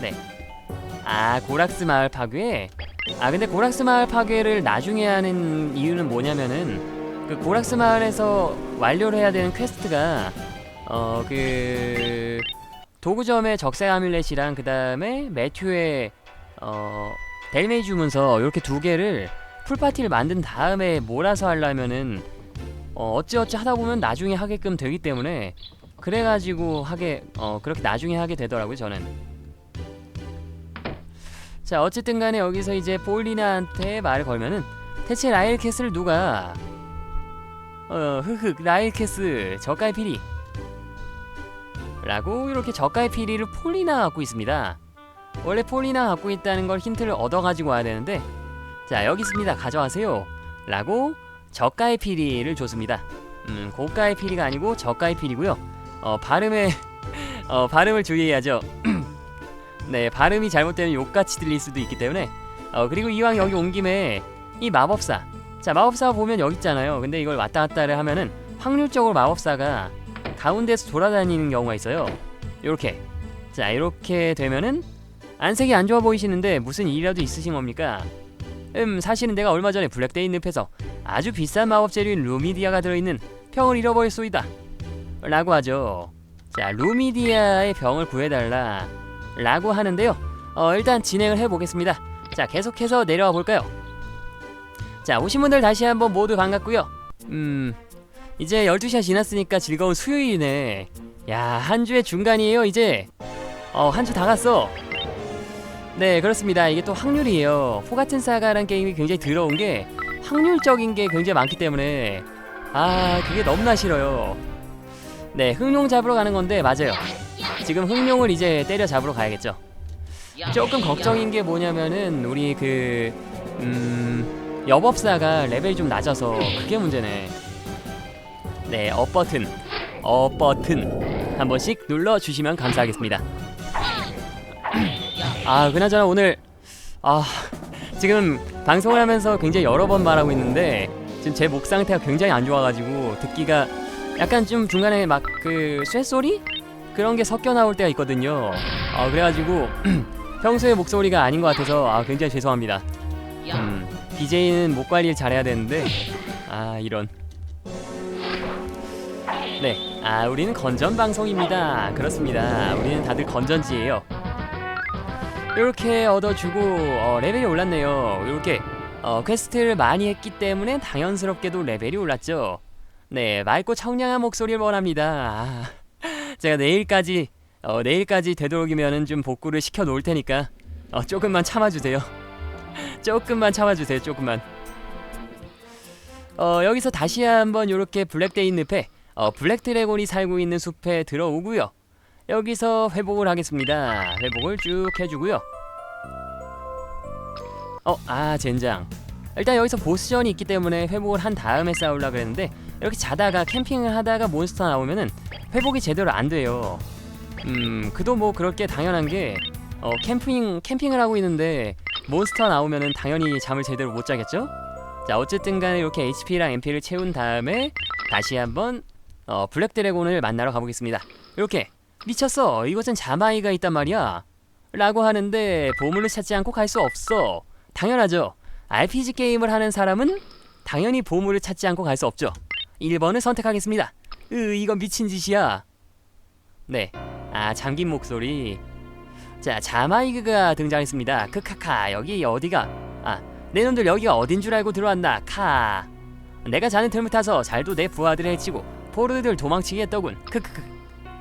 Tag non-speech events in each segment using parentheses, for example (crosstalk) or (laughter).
네. 아 고락스 마을 파괴. 아 근데 고락스 마을 파괴를 나중에 하는 이유는 뭐냐면은 그 고락스 마을에서 완료를 해야 되는 퀘스트가 어 그 도구점의 적색 아뮬렛이랑 그 다음에 매튜의 어 델메이 주문서 이렇게 두 개를 풀파티를 만든 다음에 몰아서 하려면은 어 어찌어찌 하다 보면 나중에 하게끔 되기 때문에 그래가지고 하게 어 그렇게 나중에 하게 되더라고요 저는. 자 어쨌든 간에 여기서 이제 볼리나한테 말을 걸면은 대체 라일캐스를 누가 어 흐흐 라일캐스 저가의 피리. 라고 이렇게 저가의 피리를 폴리나 갖고 있습니다. 원래 폴리나 갖고 있다는 걸 힌트를 얻어 가지고 와야 되는데 자 여기 있습니다. 가져가세요. 라고 저가의 피리를 줬습니다. 음 고가의 피리가 아니고 저가의 피리고요 어 발음에 (laughs) 어 발음을 주의해야죠. (clears throat) 네 발음이 잘못되면 욕같이 들릴 수도 있기 때문에 어 그리고 이왕 여기 온 김에 이 마법사 자 마법사 보면 여기 있잖아요. 근데 이걸 왔다 갔다를 하면은 확률적으로 마법사가 가운데서 돌아다니는 경우가 있어요. 요렇게. 자 이렇게 되면은 안색이 안 좋아 보이시는데 무슨 일이라도 있으신 겁니까? 음 사실은 내가 얼마 전에 블랙데이 늪에서 아주 비싼 마법 재료인 루미디아가 들어있는 병을 잃어버렸소이다 라고 하죠. 자 루미디아의 병을 구해달라 라고 하는데요. 어 일단 진행을 해보겠습니다. 자 계속해서 내려와 볼까요? 자 오신 분들 다시 한번 모두 반갑고요. 음 이제 12시가 지났으니까 즐거운 수요일이네. 야 한 주의 중간이에요 이제. 어 한 주 다 갔어. 네 그렇습니다. 이게 또 확률이에요. 포 같은 사가라는 게임이 굉장히 더러운 게 확률적인 게 굉장히 많기 때문에. 아 그게 너무나 싫어요 네 흑룡 잡으러 가는 건데 맞아요 지금 흑룡을 이제 때려 잡으러 가야겠죠 조금 걱정인 게 뭐냐면은 우리 그 음, 여법사가 레벨이 좀 낮아서 그게 문제네. 네, 업 버튼, 업 버튼 한 번씩 눌러 주시면 감사하겠습니다. (clears throat) 아, 그나저나 오늘 아 지금 방송을 하면서 굉장히 여러 번 말하고 있는데 지금 제 목 상태가 굉장히 안 좋아가지고 듣기가 약간 좀 중간에 막 그 쇠소리 그런 게 섞여 나올 때가 있거든요. 아 그래가지고 (clears throat) 평소의 목소리가 아닌 것 같아서 아 굉장히 죄송합니다. 음, BJ는 목 관리를 잘해야 되는데 아 이런. 네, 아 우리는 건전 방송입니다. 그렇습니다. 우리는 다들 건전지예요. 이렇게 얻어주고 어, 레벨이 올랐네요. 이렇게 어, 퀘스트를 많이 했기 때문에 당연스럽게도 레벨이 올랐죠. 네, 맑고 청량한 목소리를 원합니다. 아, 제가 내일까지 어, 내일까지 되도록이면은 좀 복구를 시켜 놓을 테니까 어, 조금만 참아주세요. 조금만 참아주세요. 조금만. 어, 여기서 다시 한번 이렇게 블랙데이 늪에 어, 블랙 드래곤이 살고 있는 숲에 들어오고요. 여기서 회복을 하겠습니다. 회복을 쭉 해주고요. 어, 아 젠장. 일단 여기서 보스전이 있기 때문에 회복을 한 다음에 싸우려 그랬는데 이렇게 자다가 캠핑을 하다가 몬스터 나오면은 회복이 제대로 안 돼요. 음, 그도 뭐 그럴 게 당연한 게 어, 캠핑 캠핑을 하고 있는데 몬스터 나오면은 당연히 잠을 제대로 못 자겠죠? 자, 어쨌든 간에 이렇게 HP랑 MP를 채운 다음에 다시 한번 어, 블랙 드래곤을 만나러 가보겠습니다. 이렇게 미쳤어. 이곳은 자마이가 있단 말이야. 라고 하는데 보물을 찾지 않고 갈 수 없어. 당연하죠. RPG 게임을 하는 사람은 당연히 보물을 찾지 않고 갈 수 없죠. 1번을 선택하겠습니다. 으, 이건 미친 짓이야. 네. 아, 잠긴 목소리. 자, 자마이그가 등장했습니다. 크카카. 여기 어디가? 아, 내 놈들 여기가 어딘 줄 알고 들어왔나? 카. 내가 자는 틈을 타서 잘도 내 부하들을 해치고 포르들 도망치게 했더군. 크크크.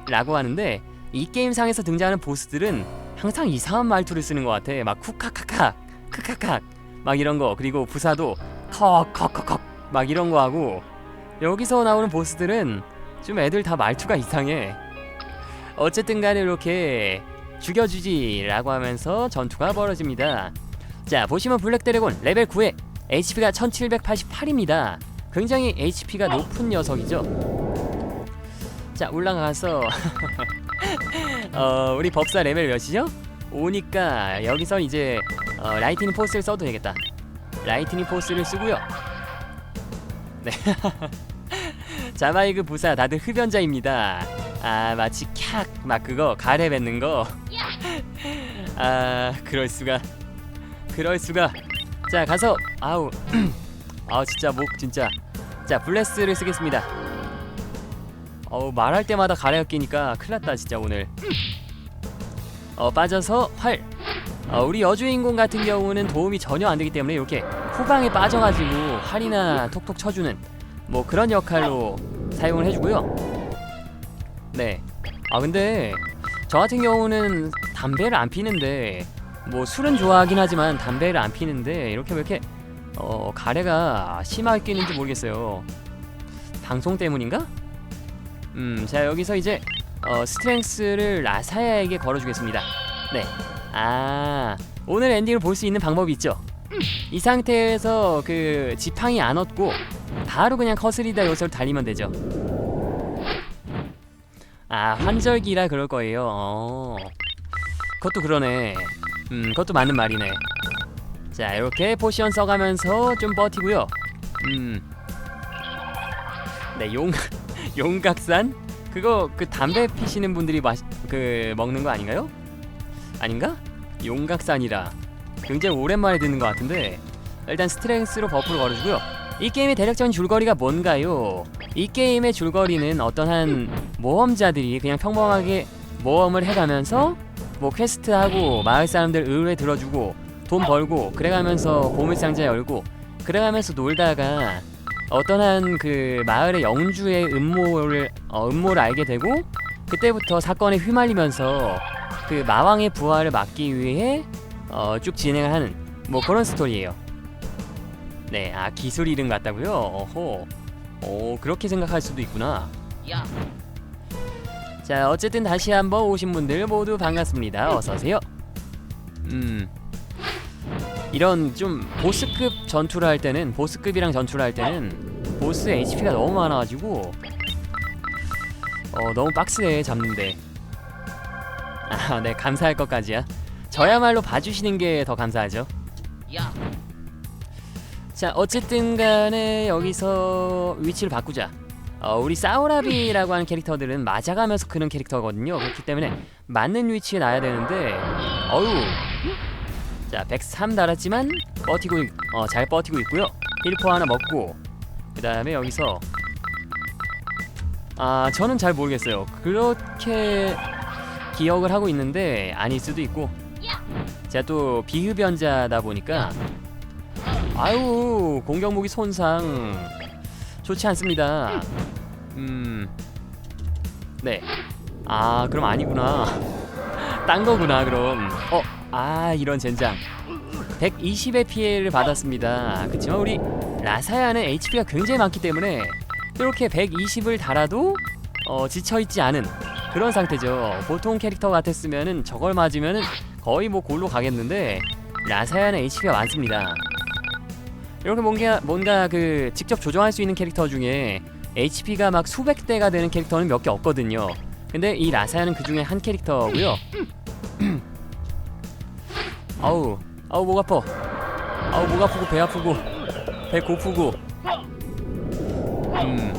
라고 하는데 이 게임상에서 등장하는 보스들은 항상 이상한 말투를 쓰는 것 같아. 막 쿠카카카, 크카카, 막 이런 거. 그리고 부사도 컥컥컥컥 막 이런 거 하고 여기서 나오는 보스들은 좀 애들 다 말투가 이상해. 어쨌든 간에 이렇게 죽여주지 라고 하면서 전투가 벌어집니다. 자 보시면 블랙 드래곤 레벨 9에 HP가 1788입니다. 굉장히 HP가 높은 녀석이죠. 자 올라가서 (laughs) 어, 우리 법사 레벨 몇이죠? 5니까 여기서 이제 어, 라이트닝 포스를 써도 되겠다. 라이트닝 포스를 쓰고요. 네. (laughs) 자마이그 부사 다들 흡연자입니다. 아 마치 캬 막 그거 가래 뱉는 거. (laughs) 아 그럴 수가. 그럴 수가. 자 가서 아우 (clears throat) 아 진짜 목 진짜. 자 블레스를 쓰겠습니다. 어우 말할 때마다 가래가 끼니까 큰일났다 진짜 오늘. 어 빠져서 활. 어, 우리 여주인공 같은 경우는 도움이 전혀 안 되기 때문에 이렇게 후방에 빠져가지고 활이나 톡톡 쳐주는 뭐 그런 역할로 사용을 해주고요. 네. 아 근데 저 같은 경우는 담배를 안 피는데 뭐 술은 좋아하긴 하지만 담배를 안 피는데 이렇게 왜 이렇게 어 가래가 심하게 끼는지 모르겠어요. 방송 때문인가? 음, 자 여기서 이제 어, 스트렝스를 라사야에게 걸어주겠습니다. 네. 아 오늘 엔딩을 볼 수 있는 방법이 있죠. 이 상태에서 그 지팡이 안 얻고 바로 그냥 커스리다 요소를 달리면 되죠. 아 환절기라 그럴 거예요. 어. 그것도 그러네. 음, 그것도 맞는 말이네. 자 이렇게 포션 써가면서 좀 버티고요. 음. 네 용. (laughs) 용각산? 그거 그 담배 피시는 분들이 마시 그 먹는 거 아닌가요? 아닌가? 용각산이라 굉장히 오랜만에 듣는 것 같은데 일단 스트렝스로 버프를 걸어주고요. 이 게임의 대략적인 줄거리가 뭔가요? 이 게임의 줄거리는 어떤 한 모험자들이 그냥 평범하게 모험을 해가면서 뭐 퀘스트하고 마을 사람들 의뢰 들어주고 돈 벌고 그래가면서 보물상자 열고 그래가면서 놀다가 어떤 한 그 마을의 영주의 음모를 어, 음모를 알게 되고 그때부터 사건에 휘말리면서 그 마왕의 부활을 막기 위해 어, 쭉 진행을 하는 뭐 그런 스토리예요. 네, 아 기술 이름 같다고요? 어호, 오 그렇게 생각할 수도 있구나. 야, 자, 어쨌든 다시 한번 오신 분들 모두 반갑습니다. 어서 오세요. 음. 이런 좀 보스급 전투를 할 때는 보스급이랑 전투를 할 때는 보스 HP가 너무 많아가지고 어 너무 빡세해 잡는데 아 네 감사할 것까지야 저야말로 봐주시는 게 더 감사하죠. 야, 자 어쨌든 간에 여기서 위치를 바꾸자. 어, 우리 사우라비라고 하는 캐릭터들은 맞아가면서 크는 캐릭터거든요. 그렇기 때문에 맞는 위치에 놔야 되는데 어우. 자103 달았지만 버티고 있, 어, 잘 버티고 있고요. 힐포 하나 먹고 그 다음에 여기서 아 저는 잘 모르겠어요. 그렇게 기억을 하고 있는데 아닐 수도 있고 제가 또 비흡연자다 보니까 아유 공격 무기 손상 좋지 않습니다. 음, 네. 아 그럼 아니구나. (laughs) 딴 거구나 그럼. 어, 아 이런 젠장. 120의 피해를 받았습니다. 그렇지만 우리 라사야는 HP가 굉장히 많기 때문에 이렇게 120을 달아도 어, 지쳐 있지 않은 그런 상태죠. 보통 캐릭터 같았으면은 저걸 맞으면은 거의 뭐 골로 가겠는데 라사야는 HP가 많습니다. 이렇게 뭔가 뭔가 그 직접 조정할 수 있는 캐릭터 중에 HP가 막 수백 대가 되는 캐릭터는 몇 개 없거든요. 근데 이 라사야는 그 중에 한 캐릭터고요. (clears throat) 아우 아우 목 아파. 아우 목 아프고 배 아프고 배 고프고. 음.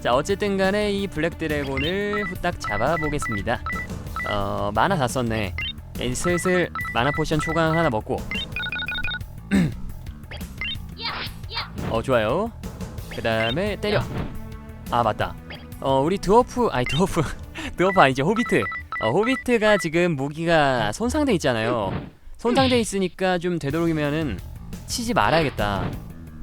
자 어쨌든 간에 이 블랙 드래곤을 후딱 잡아 보겠습니다. 어 만화 다 썼네. 이제 슬슬 만화 포션 초강 하나 먹고. 어 좋아요. 그 다음에 때려. 아 맞다. 어 우리 드워프 아니 드워프 (laughs) 드워프 아니죠 호비트. 어 호비트가 지금 무기가 손상돼 있잖아요. 손상돼 있으니까 좀 되도록이면은 치지 말아야겠다.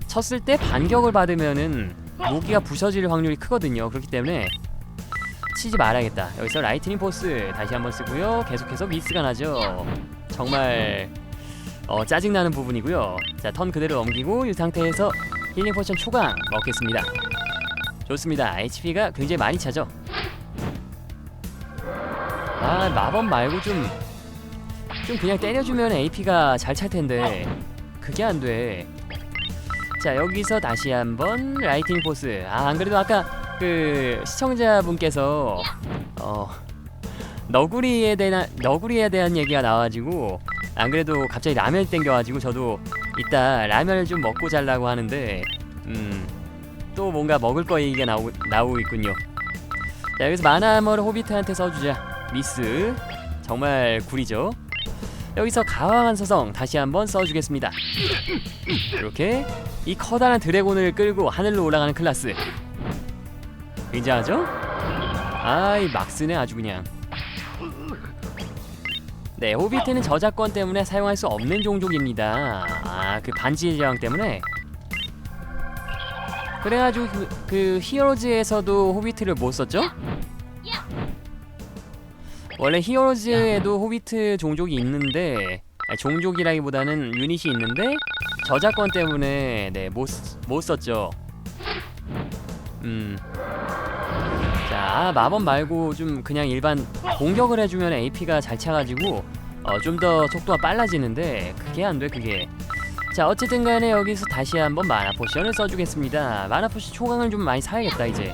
쳤을 때 반격을 받으면은 무기가 부서질 확률이 크거든요. 그렇기 때문에 치지 말아야겠다. 여기서 라이트닝 포스 다시 한번 쓰고요. 계속해서 미스가 나죠. 정말 어, 짜증나는 부분이고요. 자, 턴 그대로 넘기고 이 상태에서 힐링 포션 초강 먹겠습니다. 좋습니다. HP가 굉장히 많이 차죠. 아, 마법 말고 좀, 좀 그냥 때려주면 AP가 잘 찰 텐데 그게 안 돼. 자, 여기서 다시 한번 라이팅 포스. 아, 안 그래도 아까 그 시청자분께서 어 너구리에 대한 너구리에 대한 얘기가 나와가지고 안 그래도 갑자기 라면이 땡겨가지고 저도 이따 라면을 좀 먹고 자려고 하는데 음또 뭔가 먹을 거 얘기가 나오, 나오고 있군요. 자 여기서 마나아머를 호비트한테 써주자. 미스. 정말 구리죠? 여기서 가왕한 서성 다시 한번 써주겠습니다. 이렇게 이 커다란 드래곤을 끌고 하늘로 올라가는 클라스 굉장하죠? 아이 막 쓰네 아주 그냥 네 호비트는 저작권 때문에 사용할 수 없는 종족입니다 아 그 반지 제왕 때문에 그래가지고 그, 그 히어로즈에서도 호비트를 못 썼죠? 원래 히어로즈에도 호비트 종족이 있는데 아니, 종족이라기보다는 유닛이 있는데 저작권 때문에 네못 못 썼죠. 음. 자 마법 말고 좀 그냥 일반 공격을 해주면 AP가 잘 차가지고 어, 좀 더 속도가 빨라지는데 그게 안 돼 그게. 자 어쨌든 간에 여기서 다시 한번 마나 포션을 써주겠습니다. 마나 포션 초강을 좀 많이 사야겠다 이제.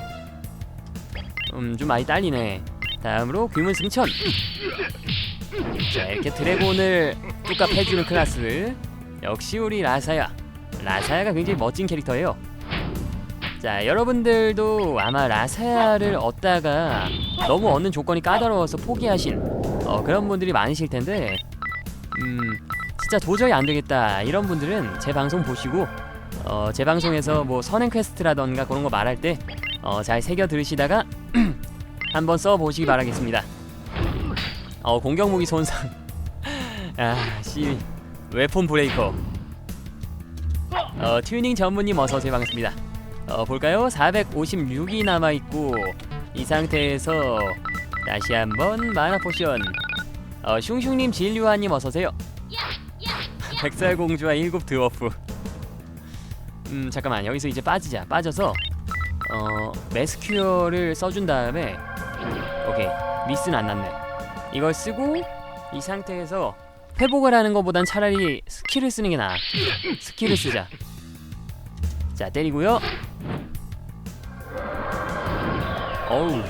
음 좀 많이 딸리네. 다음으로 귀문 승천. 자 이렇게 드래곤을 뚝갑 해주는 클라스. 역시 우리 라사야. 라사야가 굉장히 멋진 캐릭터예요. 자 여러분들도 아마 라사야를 얻다가 너무 얻는 조건이 까다로워서 포기하신 어, 그런 분들이 많으실 텐데 음 진짜 도저히 안 되겠다 이런 분들은 제 방송 보시고 어, 제 방송에서 뭐 선행 퀘스트라던가 그런 거 말할 때 어, 잘 새겨 들으시다가 (clears throat) 한번 써 보시기 바라겠습니다. 어 공격 무기 손상. (laughs) 아 씨 웨폰 브레이커. 어 튜닝 전문님 어서 오세요 반갑습니다. 어 볼까요? 456이 남아 있고 이 상태에서 다시 한번 마나 포션. 어 슝슝님 진류아님 어서 오세요. (laughs) 백설공주와 일곱 드워프. 음 잠깐만 여기서 이제 빠지자. 빠져서 어 메스큐어를 써준 다음에 오케이 미스는 안 났네. 이걸 쓰고 이 상태에서 회복을 하는 것보단 차라리 스킬을 쓰는 게 나아. 스킬을 쓰자. 자 때리고요. 어우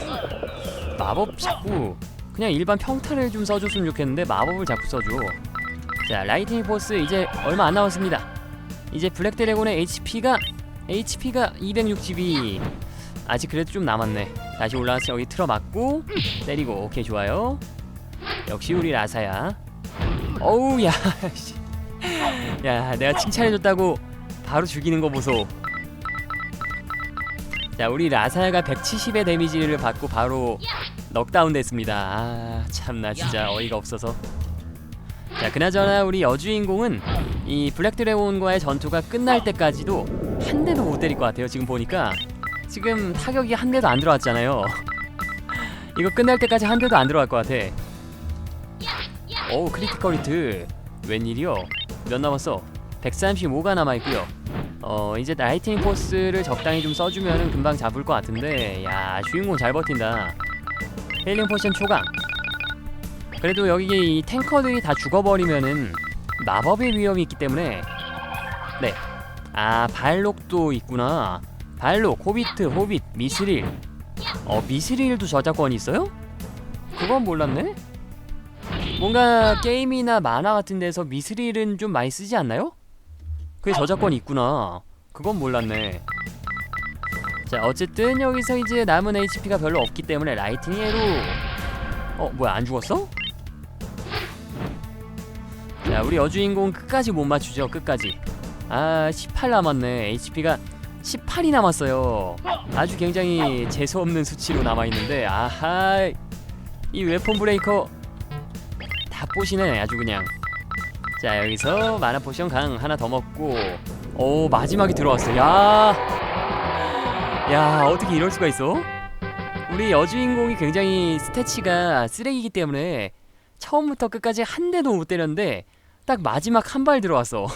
마법 자꾸 그냥 일반 평타를 좀 써줬으면 좋겠는데 마법을 자꾸 써줘. 자 라이트닝 포스 이제 얼마 안 남았습니다. 이제 블랙 드래곤의 HP가 HP가 262 아직 그래도 좀 남았네. 다시 올라와서 여기 틀어맞고 때리고 오케이 좋아요. 역시 우리 라사야. 어우 야, (laughs) 씨. 야 내가 칭찬해줬다고 바로 죽이는 거 보소. 자 우리 라사야가 170의 데미지를 받고 바로 넉다운 됐습니다. 아 참나 진짜 어이가 없어서. 자 그나저나 우리 여주인공은 이 블랙 드래곤과의 전투가 끝날 때까지도 한 대도 못 때릴 것 같아요. 지금 보니까 지금 타격이 한 대도 안 들어왔잖아요. (laughs) 이거 끝날 때까지 한 대도 안 들어갈 것 같아. 오 크리티컬 히트 웬일이요? 몇 남았어? 135가 남아있고요. 어 이제 라이팅 포스를 적당히 좀 써주면은 금방 잡을 것 같은데 야 주인공 잘 버틴다. 힐링 포션 초강. 그래도 여기 이 탱커들이 다 죽어버리면은 마법의 위험이 있기 때문에. 네 아 발록도 있구나. 발록, 호비트, 호빗, 미스릴. 어 미스릴도 저작권이 있어요? 그건 몰랐네. 뭔가 게임이나 만화 같은 데서 미스릴은 좀 많이 쓰지 않나요? 그게 저작권이 있구나. 그건 몰랐네. 자, 어쨌든 여기서 이제 남은 HP가 별로 없기 때문에 라이트닝 에로 어, 뭐야 안 죽었어? 자, 우리 여주인공 끝까지 못 맞추죠. 끝까지. 아, 18 남았네. HP가 18이 남았어요. 아주 굉장히 재수 없는 수치로 남아 있는데 아하. 이 웨폰 브레이커 다 뽀시네 아주 그냥 자 여기서 마나 포션 강 하나 더 먹고 오 마지막에 들어왔어. 야 야, 어떻게 이럴 수가 있어? 우리 여주인공이 굉장히 스태치가 쓰레기이기 때문에 처음부터 끝까지 한 대도 못 때렸는데 딱 마지막 한 발 들어왔어.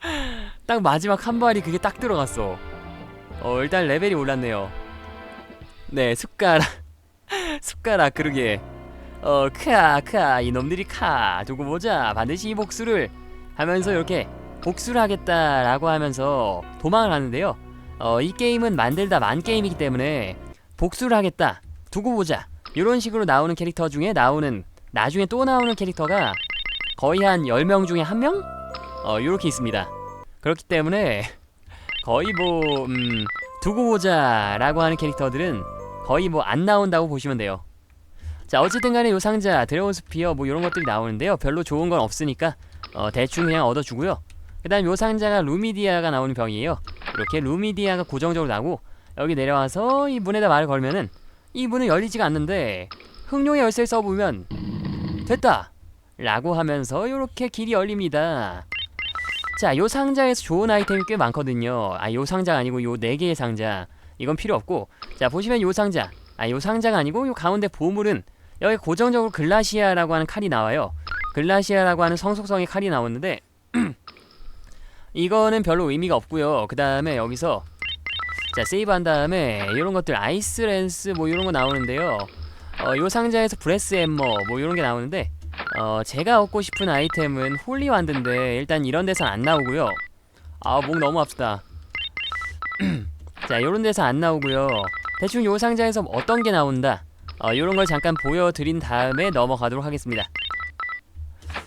(laughs) 딱 마지막 한 발이 그게 딱 들어갔어. 어 일단 레벨이 올랐네요. 네 숟가락 (laughs) 숟가락 그러게 어 크아 이놈들이 카 두고 보자 반드시 이 복수를 하면서 이렇게 복수를 하겠다라고 하면서 도망을 하는데요 어 이 게임은 만들다 만 게임이기 때문에 복수를 하겠다 두고 보자 이런 식으로 나오는 캐릭터 중에 나오는 나중에 또 나오는 캐릭터가 거의 한 10명 중에 한 명? 어 요렇게 있습니다 그렇기 때문에 거의 뭐 음, 두고 보자 라고 하는 캐릭터들은 거의 뭐 안 나온다고 보시면 돼요. 자 어쨌든 간에 요 상자 드래곤 스피어 뭐 이런 것들이 나오는데요. 별로 좋은 건 없으니까 어, 대충 그냥 얻어주고요. 그 다음 요 상자가 루미디아가 나오는 병이에요. 이렇게 루미디아가 고정적으로 나고 여기 내려와서 이 문에다 말을 걸면은 이 문은 열리지가 않는데 흑룡의 열쇠를 써보면 됐다! 라고 하면서 이렇게 길이 열립니다. 자, 요 상자에서 좋은 아이템이 꽤 많거든요. 아, 요 상자가 아니고 요 네 개의 상자. 이건 필요 없고. 자, 보시면 요 상자. 아, 요 상자가 아니고 요 가운데 보물은 여기 고정적으로 글라시아라고 하는 칼이 나와요. 글라시아라고 하는 성속성의 칼이 나오는데 (clears throat) 이거는 별로 의미가 없고요. 그 다음에 여기서 자 세이브한 다음에 이런 것들 아이스 랜스 뭐 이런 거 나오는데요. 어, 요 상자에서 브레스 엠머 뭐 이런 게 나오는데 어, 제가 얻고 싶은 아이템은 홀리 완드인데 일단 이런 데선 안 나오고요. 아 목 너무 아프다. (clears throat) 자 요런 데서 안 나오고요. 대충 요 상자에서 어떤 게 나온다. 어, 요런 걸 잠깐 보여드린 다음에 넘어가도록 하겠습니다.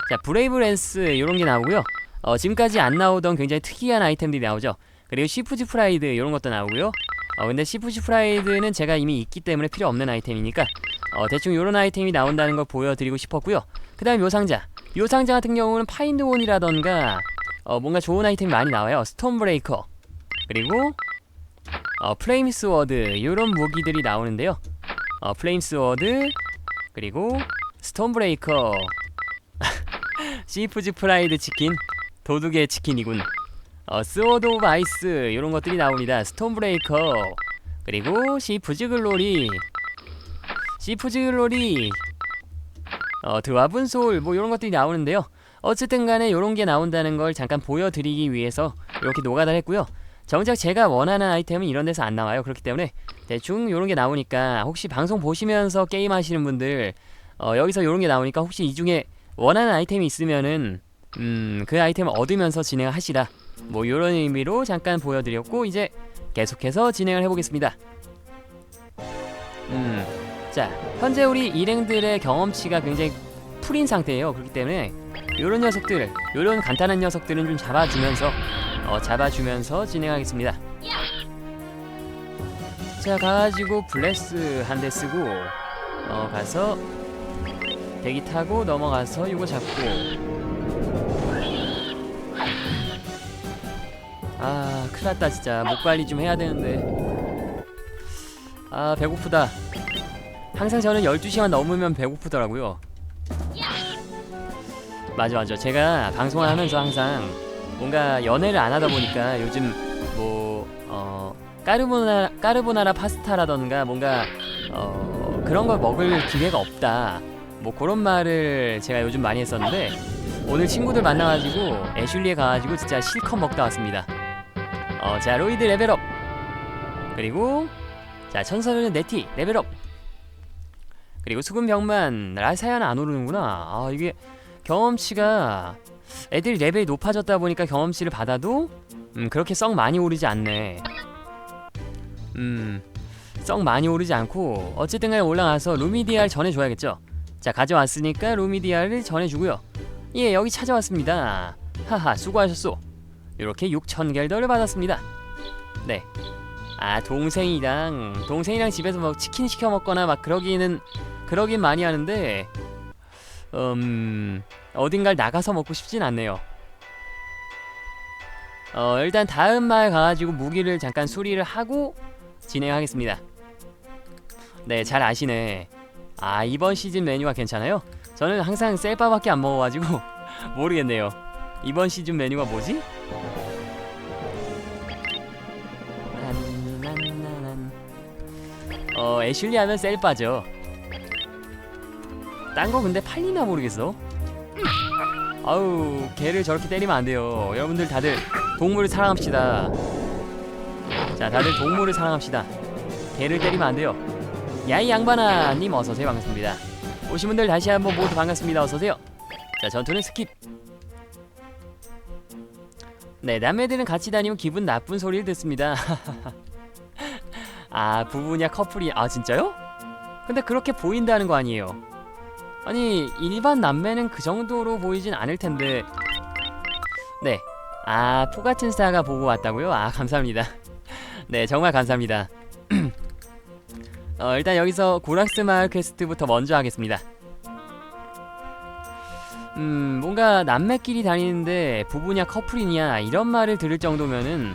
자 브레이브 랜스 요런 게 나오고요. 어, 지금까지 안 나오던 굉장히 특이한 아이템들이 나오죠. 그리고 시프지 프라이드 이런 것도 나오고요. 어, 근데 시프지 프라이드는 제가 이미 있기 때문에 필요 없는 아이템이니까 어, 대충 요런 아이템이 나온다는 걸 보여드리고 싶었고요. 그 다음 요 상자. 요 상자 같은 경우는 파인드온이라던가 어, 뭔가 좋은 아이템이 많이 나와요. 스톤 브레이커 그리고 어, 플레임 스워드 요런 무기들이 나오는데요. 어, 플레임 스워드 그리고 스톤 브레이커 시프즈 프라이드 치킨 도둑의 치킨이군. 어, 스워드 오브 아이스 이런 것들이 나옵니다. 스톤 브레이커 그리고 시프즈 글로리 시프즈 글로리 어, 드와븐 소울 뭐 이런 것들이 나오는데요. 어쨌든 간에 이런 게 나온다는 걸 잠깐 보여드리기 위해서 이렇게 노가다를 했고요 정작 제가 원하는 아이템은 이런 데서 안 나와요 그렇기 때문에 대충 이런 게 나오니까 혹시 방송 보시면서 게임 하시는 분들 어, 여기서 이런 게 나오니까 혹시 이 중에 원하는 아이템이 있으면은 음, 그 아이템을 얻으면서 진행을 하시라. 뭐 이런 의미로 잠깐 보여드렸고 이제 계속해서 진행을 해보겠습니다. 음, 자 현재 우리 일행들의 경험치가 굉장히 풀인 상태예요. 그렇기 때문에 이런 녀석들, 이런 간단한 녀석들은 좀 잡아주면서 어, 잡아주면서 진행하겠습니다. 자 가가지고 블레스 한 대 쓰고 어, 가서 대기 타고 넘어가서 이거 잡고. 아 큰일났다 진짜. 목 관리 좀 해야 되는데. 아 배고프다. 항상 저는 12시간 넘으면 배고프더라고요. 맞아 맞아. 제가 방송을 하면서 항상 뭔가 연애를 안 하다 보니까 요즘 뭐 어, 까르보나 까르보나라 파스타라던가 뭔가 어, 그런 걸 먹을 기회가 없다 뭐 그런 말을 제가 요즘 많이 했었는데 오늘 친구들 만나가지고 애슐리에 가가지고 진짜 실컷 먹다 왔습니다. 어, 자 로이드 레벨업 그리고 자 천사는 네티 레벨업 그리고 수금 병만 라사야는 안 오르는구나. 아 이게 경험치가 애들이 레벨이 높아졌다 보니까 경험치를 받아도 음 그렇게 썩 많이 오르지 않네. 음썩 많이 오르지 않고 어쨌든 간에 올라가서 루미디아를 전해줘야겠죠. 자 가져왔으니까 루미디아를 전해주고요. 예 여기 찾아왔습니다. 하하 수고하셨소. 이렇게 6천 겔더를 받았습니다. 네 아 동생이랑 동생이랑 집에서 뭐 치킨 시켜 먹거나 막 그러기는 그러긴 많이 하는데 음 어딘가를 나가서 먹고 싶진 않네요. 어 일단 다음 말 가가지고 무기를 잠깐 수리를 하고 진행하겠습니다. 네 잘 아시네. 아 이번 시즌 메뉴가 괜찮아요? 저는 항상 셀바밖에 안 먹어가지고 (laughs) 모르겠네요. 이번 시즌 메뉴가 뭐지? 어 애슐리 하면 셀바죠 딴 거 근데 팔리나 모르겠어. 아우 개를 저렇게 때리면 안 돼요. 여러분들 다들 동물을 사랑합시다. 자 다들 동물을 사랑합시다. 개를 때리면 안 돼요. 야이 양반아 님 어서오세요. 반갑습니다. 오신 분들 다시 한번 모두 반갑습니다. 어서오세요. 자 전투는 스킵. 네 남매들은 같이 다니면 기분 나쁜 소리를 듣습니다. (laughs) 아 부부냐 커플이? 아 진짜요? 근데 그렇게 보인다는 거 아니에요 아니 일반 남매는 그 정도로 보이진 않을 텐데 네 아 포같은 스타가 보고 왔다고요? 아 감사합니다 (laughs) 네 정말 감사합니다 (clears throat) 어, 일단 여기서 고락스 마을 퀘스트부터 먼저 하겠습니다. 음, 뭔가 남매끼리 다니는데 부부냐 커플이냐 이런 말을 들을 정도면은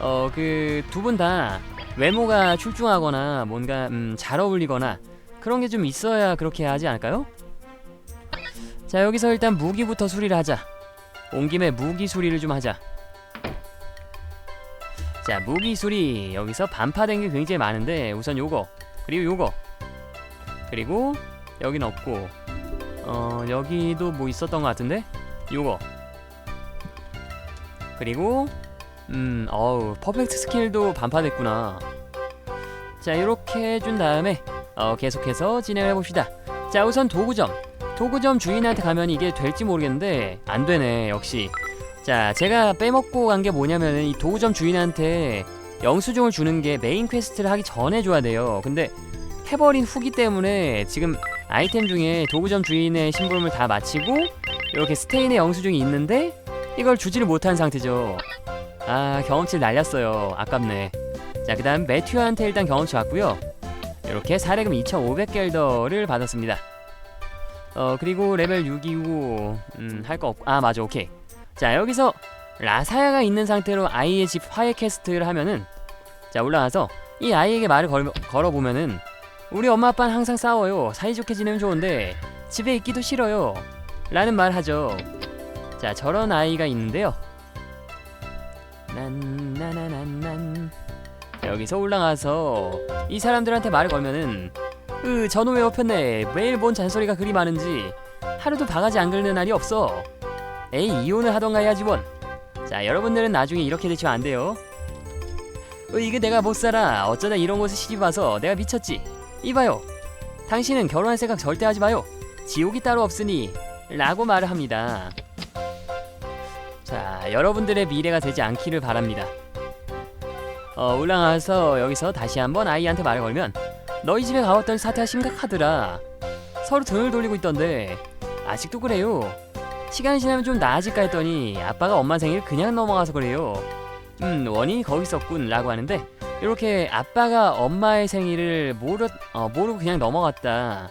어, 그 두 분 다 외모가 출중하거나 뭔가 음, 잘 어울리거나 그런 게 좀 있어야 그렇게 하지 않을까요? 자, 여기서 일단 무기부터 수리를 하자. 온 김에 무기 수리를 좀 하자. 자, 무기 수리. 여기서 반파된 게 굉장히 많은데 우선 요거. 그리고 요거. 그리고 여긴 없고. 어, 여기도 뭐 있었던 것 같은데? 요거. 그리고 음, 어우, 퍼펙트 스킬도 반파됐구나. 자, 이렇게 해준 다음에 어, 계속해서 진행해 봅시다. 자, 우선 도구점. 도구점 주인한테 가면 이게 될지 모르겠는데 안 되네. 역시. 자, 제가 빼먹고 간 게 뭐냐면은 이 도구점 주인한테 영수증을 주는 게 메인 퀘스트를 하기 전에 줘야 돼요. 근데 해버린 후기 때문에 지금 아이템 중에 도구점 주인의 심부름을 다 마치고 이렇게 스테인의 영수증이 있는데 이걸 주지를 못한 상태죠. 아 경험치 날렸어요. 아깝네. 자 그 다음 매튜한테 일단 경험치 왔고요. 이렇게 사례금 2,500겔더를 받았습니다. 어 그리고 레벨 6이고 음 할 거 없고 아 맞아 오케이. 자 여기서 라사야가 있는 상태로 아이의 집 화해 캐스트를 하면은 자 올라가서 이 아이에게 말을 걸, 걸어보면은 우리 엄마 아빠는 항상 싸워요. 사이좋게 지내면 좋은데 집에 있기도 싫어요. 라는 말 하죠. 자 저런 아이가 있는데요. 난나나난난. 여기서 올라가서 이 사람들한테 말을 걸면은 으 저놈의 옆였네 매일 뭔 잔소리가 그리 많은지 하루도 바가지 안 긁는 날이 없어. 에이 이혼을 하던가 해야지 원자 여러분들은 나중에 이렇게 되시면 안 돼요. 어, 이게 내가 못 살아. 어쩌다 이런 곳에 시집 와서 내가 미쳤지. 이봐요. 당신은 결혼할 생각 절대 하지 마요. 지옥이 따로 없으니 라고 말을 합니다. 자 여러분들의 미래가 되지 않기를 바랍니다. 어 올라가서 여기서 다시 한번 아이한테 말을 걸면 너희 집에 가봤더니 사태가 심각하더라. 서로 등을 돌리고 있던데. 아직도 그래요? 시간이 지나면 좀 나아질까 했더니 아빠가 엄마 생일 그냥 넘어가서 그래요. 음 원인이 거기 있었군 라고 하는데 이렇게 아빠가 엄마의 생일을 모르, 어, 모르고 그냥 넘어갔다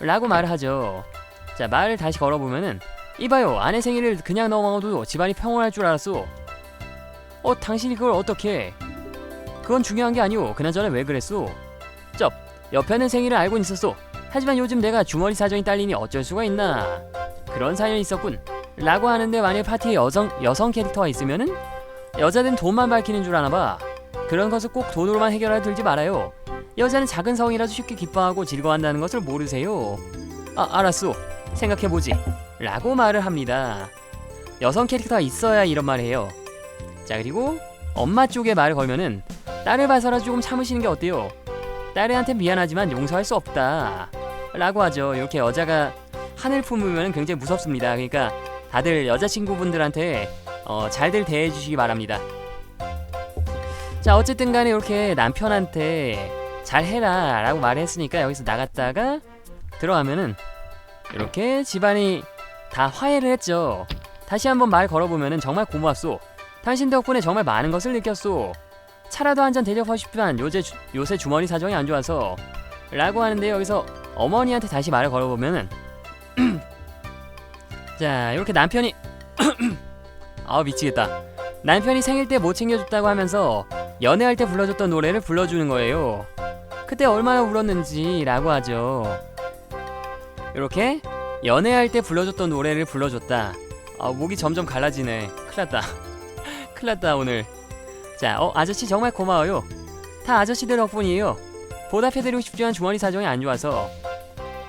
라고 말을 하죠. 자 말을 다시 걸어보면은 이봐요. 아내 생일을 그냥 넘어가도 집안이 평온할 줄 알았어 어 당신이 그걸 어떻게? 그건 중요한 게 아니오. 그나저나 왜 그랬소? 쩝 옆에는 생일을 알고 있었소. 하지만 요즘 내가 주머니 사정이 딸리니 어쩔 수가 있나? 그런 사연이 있었군. 라고 하는데 만약 파티에 여성, 여성 캐릭터가 있으면은 여자는 돈만 밝히는 줄 아나 봐. 그런 것을 꼭 돈으로만 해결하려 들지 말아요. 여자는 작은 성이라도 쉽게 기뻐하고 즐거워한다는 것을 모르세요. 아 알았소. 생각해보지. 라고 말을 합니다. 여성 캐릭터가 있어야 이런 말을 해요. 자 그리고 엄마 쪽에 말을 걸면은 딸을 봐서라도 조금 참으시는 게 어때요 딸애한테 미안하지만 용서할 수 없다. 라고 하죠. 이렇게 여자가 한을 품으면 굉장히 무섭습니다. 그러니까 다들 여자친구분들한테 어, 잘들 대해주시기 바랍니다. 자 어쨌든 간에 이렇게 남편한테 잘해라 라고 말을 했으니까 여기서 나갔다가 들어가면은 이렇게 집안이 다 화해를 했죠. 다시 한번 말 걸어보면은 정말 고마웠소. 당신 덕분에 정말 많은 것을 느꼈소 차라도 한 잔 대접하고 싶지만 요새, 주- 요새 주머니 사정이 안 좋아서 라고 하는데 여기서 어머니한테 다시 말을 걸어보면은 (clears throat) 자 이렇게 남편이 (clears throat) 아 미치겠다. 남편이 생일 때 못 챙겨줬다고 하면서 연애할 때 불러줬던 노래를 불러주는 거예요. 그때 얼마나 울었는지 라고 하죠. 이렇게 연애할 때 불러줬던 노래를 불러줬다. 아 목이 점점 갈라지네. 큰일 났다. (laughs) 큰일 났다 오늘 자, 어 아저씨 정말 고마워요. 다 아저씨들 덕분이에요. 보답해드리고 싶지만 주머니 사정이 안 좋아서.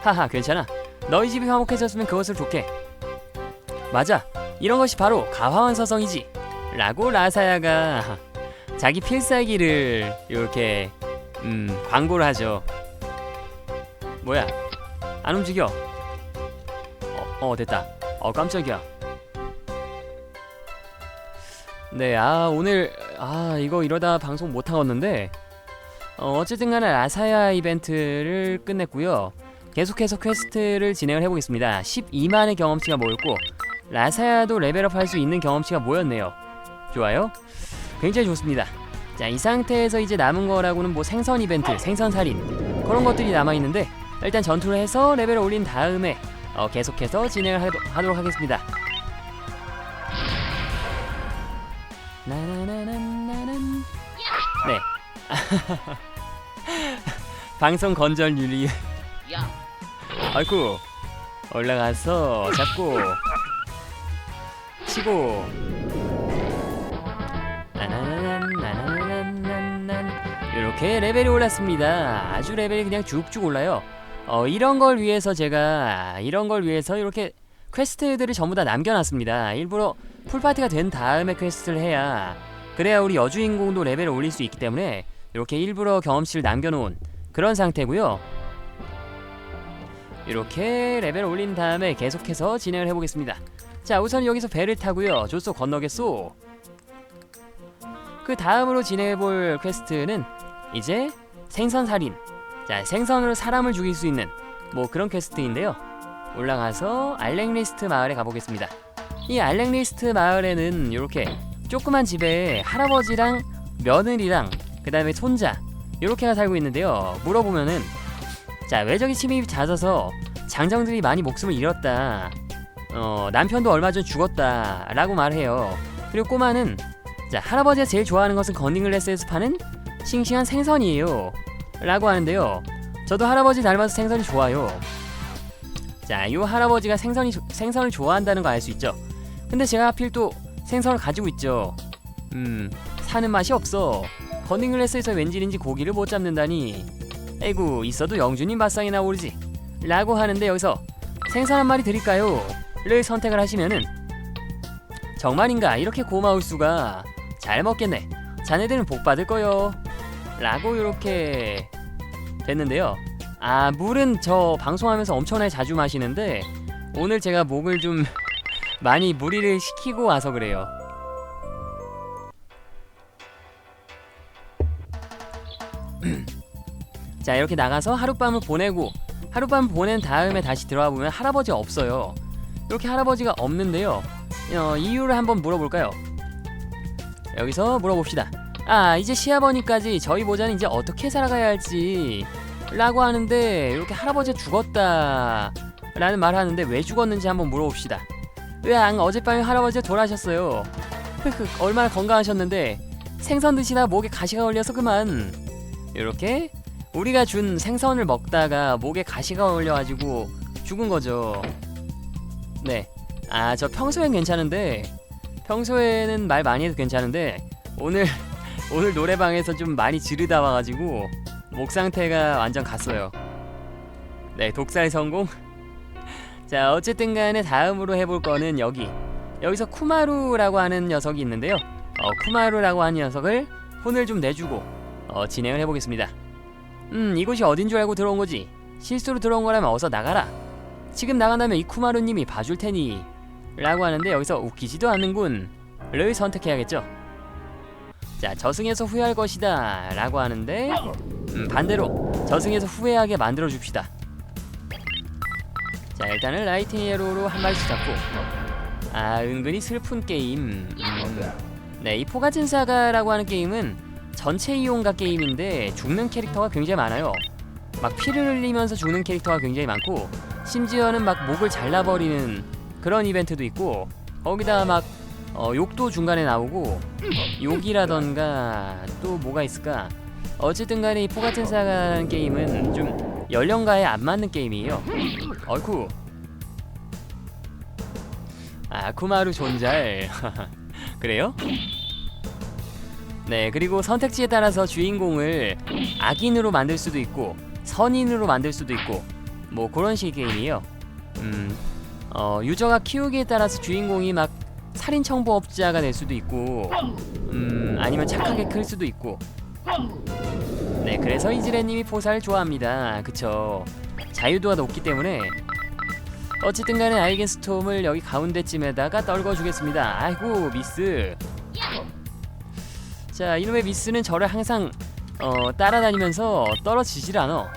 하하, 괜찮아. 너희 집이 화목해졌으면 그것을 좋게. 맞아. 이런 것이 바로 가화원 서성이지. 라고 라사야가 (laughs) 자기 필살기를 이렇게 음 광고를 하죠. 뭐야? 안 움직여. 어, 어 됐다. 어 깜짝이야. 네, 아 오늘 아 이거 이러다 방송 못 하겠는데 어, 어쨌든 간에 라사야 이벤트를 끝냈고요. 계속해서 퀘스트를 진행을 해보겠습니다. 12만의 경험치가 모였고 라사야도 레벨업 할 수 있는 경험치가 모였네요. 좋아요? 굉장히 좋습니다. 자, 이 상태에서 이제 남은 거라고는 뭐 생선 이벤트, 생선 살인, 그런 것들이 남아 있는데 일단 전투를 해서 레벨을 올린 다음에 어, 계속해서 진행을 하도, 하도록 하겠습니다. 나나나나나난 네. (laughs) 방송 건전 유리 야, 아이쿠. 올라가서 잡고. 치고. 나나나난 이렇게 레벨이 올랐습니다 아주 레벨이 그냥 쭉쭉 올라요 어 이런 걸 위해서 제가 이런 걸 위해서 이렇게 퀘스트들을 전부 다 남겨놨습니다 일부러 풀파티가 된 다음에 퀘스트를 해야 그래야 우리 여주인공도 레벨을 올릴 수 있기 때문에 이렇게 일부러 경험치를 남겨놓은 그런 상태고요 이렇게 레벨 올린 다음에 계속해서 진행을 해보겠습니다. 자, 우선 여기서 배를 타고요. 조소 건너겠소. 그 다음으로 진행해볼 퀘스트는 이제 생선 살인. 자, 생선으로 사람을 죽일 수 있는 뭐 그런 퀘스트인데요. 올라가서 알렉리스트 마을에 가보겠습니다. 이 알렉리스트 마을에는 이렇게 조그만 집에 할아버지랑 며느리랑 그 다음에 손자 이렇게가 살고 있는데요. 물어보면은 자 외적인 침입이 잦아서 장정들이 많이 목숨을 잃었다. 어 남편도 얼마 전 죽었다 라고 말해요. 그리고 꼬마는 자 할아버지가 제일 좋아하는 것은 건닝글래스에서 파는 싱싱한 생선이에요. 라고 하는데요. 저도 할아버지 닮아서 생선이 좋아요. 자, 이 할아버지가 생선이 생선을 좋아한다는 거 알 수 있죠. 근데 제가 하필 또 생선을 가지고 있죠. 음, 사는 맛이 없어. 건닝글래스에서 왠지인지 고기를 못 잡는다니. 에구 있어도 영준님 밥상이나 오르지 라고 하는데 여기서 생선 한 마리 드릴까요? 를 선택을 하시면은 정말인가 이렇게 고마울 수가 잘 먹겠네 자네들은 복 받을 거요 라고 이렇게 됐는데요 아 물은 저 방송하면서 엄청나게 자주 마시는데 오늘 제가 목을 좀 많이 무리를 시키고 와서 그래요 (clears throat) 자 이렇게 나가서 하룻밤을 보내고 하룻밤 보낸 다음에 다시 들어와 보면 할아버지가 없어요. 이렇게 할아버지가 없는데요. 어, 이유를 한번 물어볼까요? 여기서 물어봅시다. 아 이제 시아버니까지 저희 모자는 이제 어떻게 살아가야 할지 라고 하는데 이렇게 할아버지가 죽었다 라는 말을 하는데 왜 죽었는지 한번 물어봅시다. 왜안 어젯밤에 할아버지가 돌아가셨어요. 흑흑 얼마나 건강하셨는데 생선 드시다 목에 가시가 걸려서 그만 이렇게 우리가 준 생선을 먹다가 목에 가시가 걸려가지고 죽은 거죠. 네. 아, 저 평소엔 괜찮은데, 평소에는 말 많이 해도 괜찮은데, 오늘, (laughs) 오늘 노래방에서 좀 많이 지르다 와가지고, 목 상태가 완전 갔어요. 네, 독살 성공. 자, 어쨌든 간에 다음으로 해볼 거는 여기. 여기서 쿠마루라고 하는 녀석이 있는데요. 어, 쿠마루라고 하는 녀석을 혼을 좀 내주고, 어, 진행을 해보겠습니다. 음 이곳이 어딘 줄 알고 들어온 거지 실수로 들어온 거라면 어서 나가라 지금 나간다면 이 쿠마루님이 봐줄 테니 라고 하는데 여기서 웃기지도 않는군 를 선택해야겠죠 자 저승에서 후회할 것이다 라고 하는데 음, 반대로 저승에서 후회하게 만들어 줍시다 자 일단은 라이팅 에로로 한 발씩 잡고. 아 은근히 슬픈 게임. 음, 네이 포가진 사가라고 하는 게임은 전체 이용가 게임인데 죽는 캐릭터가 굉장히 많아요. 막 피를 흘리면서 죽는 캐릭터가 굉장히 많고 심지어는 막 목을 잘라버리는 그런 이벤트도 있고 거기다 막 어, 욕도 중간에 나오고 욕이라던가 또 뭐가 있을까? 어쨌든 간에 이 포같은 사가라는 게임은 좀 연령가에 안 맞는 게임이에요 어이쿠 아 쿠마루 존잘 (laughs) 그래요? 네, 그리고 선택지에 따라서 주인공을 악인으로 만들 수도 있고 선인으로 만들 수도 있고 뭐 그런 식의 게임이에요. 음, 어, 유저가 키우기에 따라서 주인공이 막 살인 청부업자가 될 수도 있고, 음, 아니면 착하게 클 수도 있고. 네, 그래서 이지레님이 포사를 좋아합니다. 그쵸? 자유도가 높기 때문에 어쨌든 간에 아이겐 스톰을 여기 가운데쯤에다가 떨궈주겠습니다. 아이고 미스. 자 이놈의 미스는 저를 항상 어, 따라다니면서 떨어지질 않아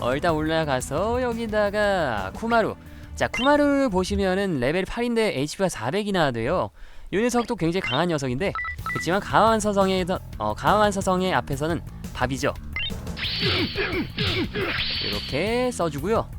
어, 일단 올라가서 여기다가 쿠마루 자 쿠마루 보시면은 레벨 8인데 HP가 400이나 돼요 이 녀석도 굉장히 강한 녀석인데 그렇지만 가왕 서성의 어, 가왕 서성의 앞에서는 밥이죠. 이렇게 써주고요.